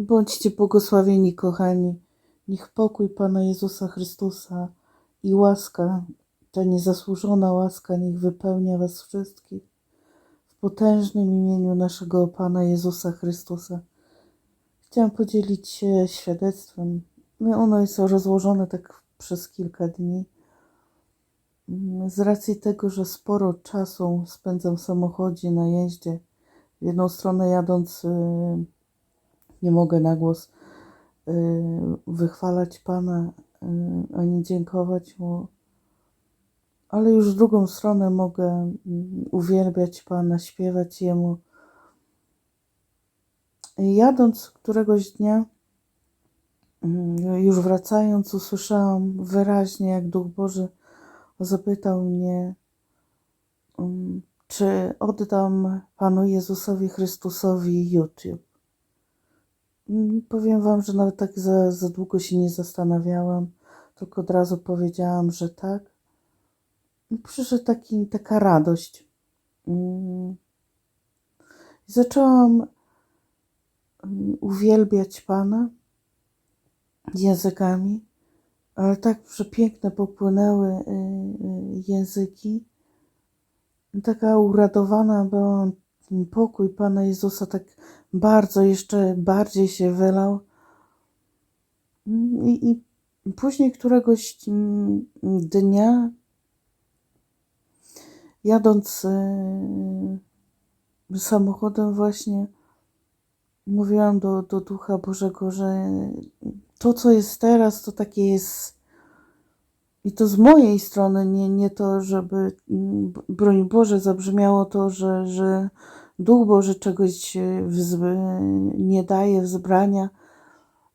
Bądźcie błogosławieni, kochani. Niech pokój Pana Jezusa Chrystusa i łaska, ta niezasłużona łaska, niech wypełnia Was wszystkich w potężnym imieniu naszego Pana Jezusa Chrystusa. Chciałam podzielić się świadectwem. No, ono jest rozłożone tak przez kilka dni. Z racji tego, że sporo czasu spędzam w samochodzie na jeździe, w jedną stronę jadąc, y, nie mogę na głos y, wychwalać Pana y, ani dziękować Mu, ale już w drugą stronę mogę mm, uwielbiać Pana, śpiewać Jemu. Jadąc któregoś dnia, mm, już wracając, usłyszałam wyraźnie, jak Duch Boży zapytał mnie, mm, czy oddam Panu Jezusowi Chrystusowi YouTube. Mm, Powiem Wam, że nawet tak za, za długo się nie zastanawiałam, tylko od razu powiedziałam, że tak. I Przyszedł taki, taka radość. Mm. I zaczęłam mm, uwielbiać Pana językami, ale tak przepiękne popłynęły y, y, języki. Taka uradowana byłam, ten pokój Pana Jezusa tak bardzo jeszcze bardziej się wylał. I, i później któregoś mm, dnia, jadąc y, samochodem właśnie, mówiłam do, do Ducha Bożego, że to, co jest teraz, to takie jest. I to z mojej strony, nie, nie to, żeby, mm, broń Boże, zabrzmiało to, że, że Duch Boży czegoś e, nie daje wzbrania,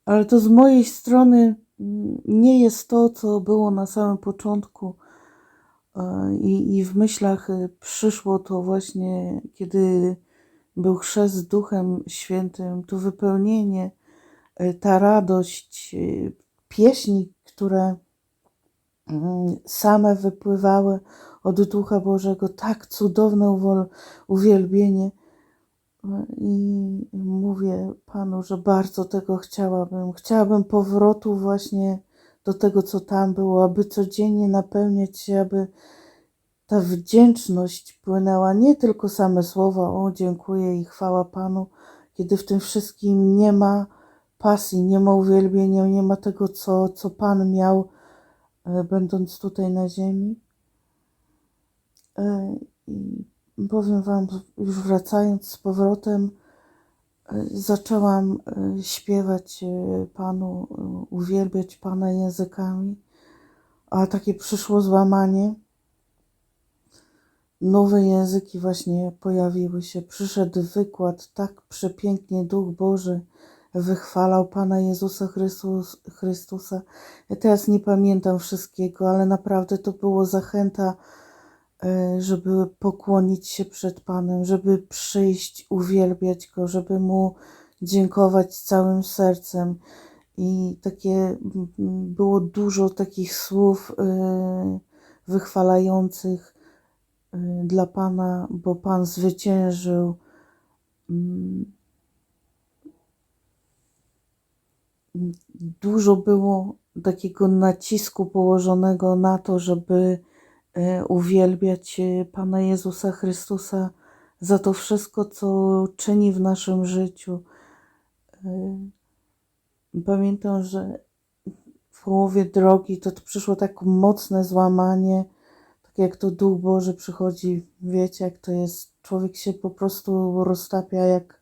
ale to z mojej strony mm, nie jest to, co było na samym początku. E, I, I w myślach e, przyszło to właśnie, kiedy był chrzest Duchem Świętym, to wypełnienie, ta radość, pieśni, które mm, same wypływały od Ducha Bożego, tak cudowne uwielbienie. I mówię Panu, że bardzo tego chciałabym. Chciałabym powrotu właśnie do tego, co tam było, aby codziennie napełniać się, aby ta wdzięczność płynęła, nie tylko same słowa, o dziękuję i chwała Panu, kiedy w tym wszystkim nie ma pasji, nie ma uwielbienia, nie ma tego, co, co Pan miał, e, będąc tutaj na ziemi. E, I powiem Wam, już wracając z powrotem, e, zaczęłam e, śpiewać Panu, uwielbiać Pana językami, a takie przyszło złamanie nowe języki właśnie pojawiły się. Przyszedł wykład, tak przepięknie Duch Boży wychwalał Pana Jezusa Chrystus, Chrystusa. Ja teraz nie pamiętam wszystkiego, ale naprawdę to było zachęta, żeby pokłonić się przed Panem, żeby przyjść, uwielbiać Go, żeby Mu dziękować całym sercem. I takie mm, było dużo takich słów e, wychwalających y, dla Pana, bo Pan zwyciężył. Mm, Dużo było takiego nacisku położonego na to, żeby e, uwielbiać e, Pana Jezusa Chrystusa za to wszystko, co czyni w naszym życiu. E, Pamiętam, że w połowie drogi to przyszło tak mocne złamanie, tak jak to Duch Boży przychodzi, wiecie, jak to jest, człowiek się po prostu roztapia jak,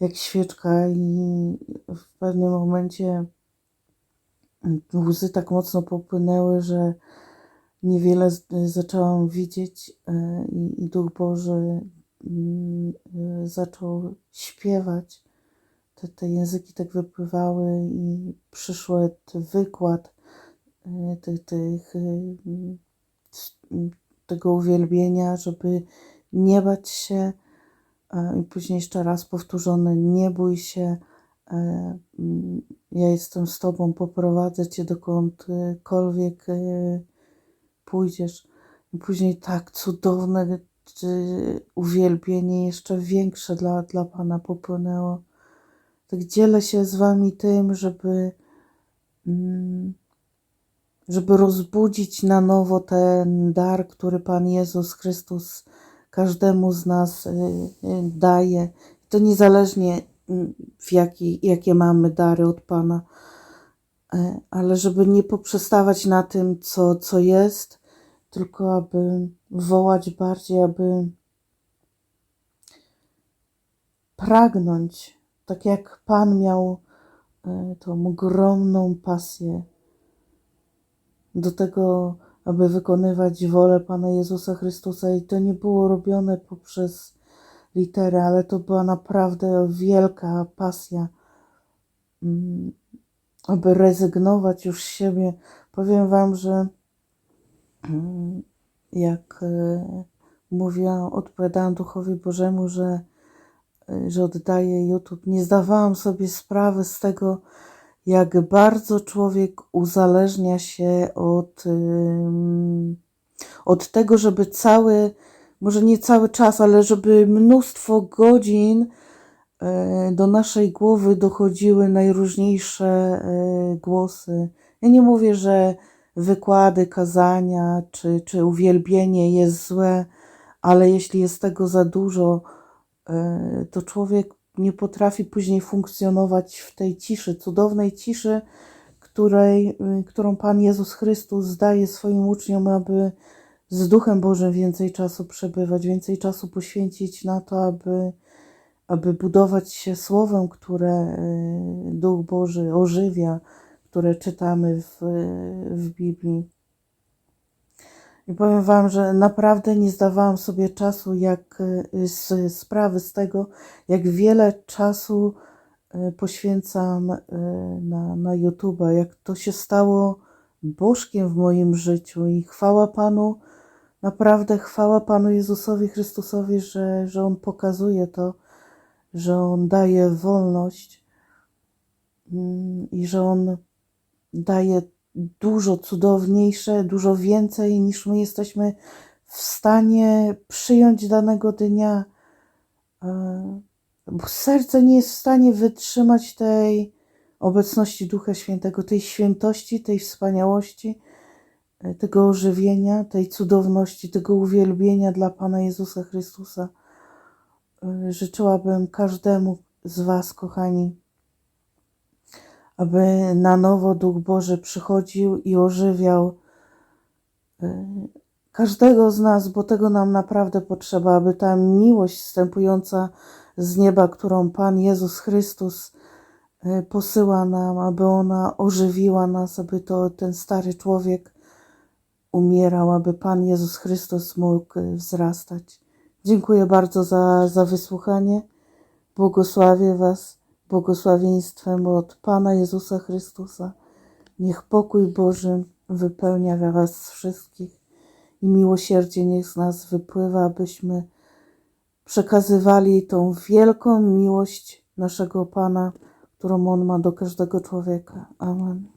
jak świeczka i w pewnym momencie łzy tak mocno popłynęły, że niewiele zaczęłam widzieć e, i, i Duch Boży mm, e, zaczął śpiewać. Te, te języki tak wypływały i przyszedł wykład e, tych, tych, tego uwielbienia, żeby nie bać się. I później jeszcze raz powtórzone, nie bój się, ja jestem z Tobą, poprowadzę Cię dokądkolwiek pójdziesz. I później tak cudowne uwielbienie jeszcze większe dla, dla Pana popłynęło. tak dzielę się z Wami tym, żeby, mm, żeby rozbudzić na nowo ten dar, który Pan Jezus Chrystus każdemu z nas y, y, daje. To niezależnie mm, w jaki, jakie mamy dary od Pana, ale żeby nie poprzestawać na tym, co, co jest, tylko aby wołać bardziej, aby pragnąć, tak jak Pan miał e, tą ogromną pasję do tego, aby wykonywać wolę Pana Jezusa Chrystusa. I to nie było robione poprzez literę, ale to była naprawdę wielka pasja, mm, aby rezygnować już z siebie. Powiem Wam, że mm, jak e, mówiłam, odpowiadałam Duchowi Bożemu, że, e, że oddaję YouTube, nie zdawałam sobie sprawy z tego, jak bardzo człowiek uzależnia się od, od tego, żeby cały, może nie cały czas, ale żeby mnóstwo godzin do naszej głowy dochodziły najróżniejsze e, głosy. Ja nie mówię, że wykłady, kazania czy, czy uwielbienie jest złe, ale jeśli jest tego za dużo, e, to człowiek nie potrafi później funkcjonować w tej ciszy, cudownej ciszy, której, którą Pan Jezus Chrystus daje swoim uczniom, aby z Duchem Bożym więcej czasu przebywać, więcej czasu poświęcić na to, aby, aby budować się Słowem, które y, Duch Boży ożywia, które czytamy w, w Biblii. I powiem Wam, że naprawdę nie zdawałam sobie czasu, jak y, z sprawy z tego, jak wiele czasu y, poświęcam y, na, na YouTube, jak to się stało bożkiem w moim życiu i chwała Panu, naprawdę chwała Panu Jezusowi Chrystusowi, że, że On pokazuje to, że On daje wolność mm, i że On daje dużo cudowniejsze, dużo więcej niż my jesteśmy w stanie przyjąć danego dnia. E, Bo serce nie jest w stanie wytrzymać tej obecności Ducha Świętego, tej świętości, tej wspaniałości, e, tego ożywienia, tej cudowności, tego uwielbienia dla Pana Jezusa Chrystusa. E, Życzyłabym każdemu z Was, kochani, aby na nowo Duch Boży przychodził i ożywiał y, każdego z nas, bo tego nam naprawdę potrzeba, aby ta miłość wstępująca z nieba, którą Pan Jezus Chrystus y, posyła nam, aby ona ożywiła nas, aby to ten stary człowiek umierał, aby Pan Jezus Chrystus mógł y, wzrastać. Dziękuję bardzo za, za wysłuchanie. Błogosławię Was błogosławieństwem od Pana Jezusa Chrystusa. Niech pokój Boży wypełnia was wszystkich i miłosierdzie niech z nas wypływa, abyśmy przekazywali tą wielką miłość naszego Pana, którą On ma do każdego człowieka. Amen.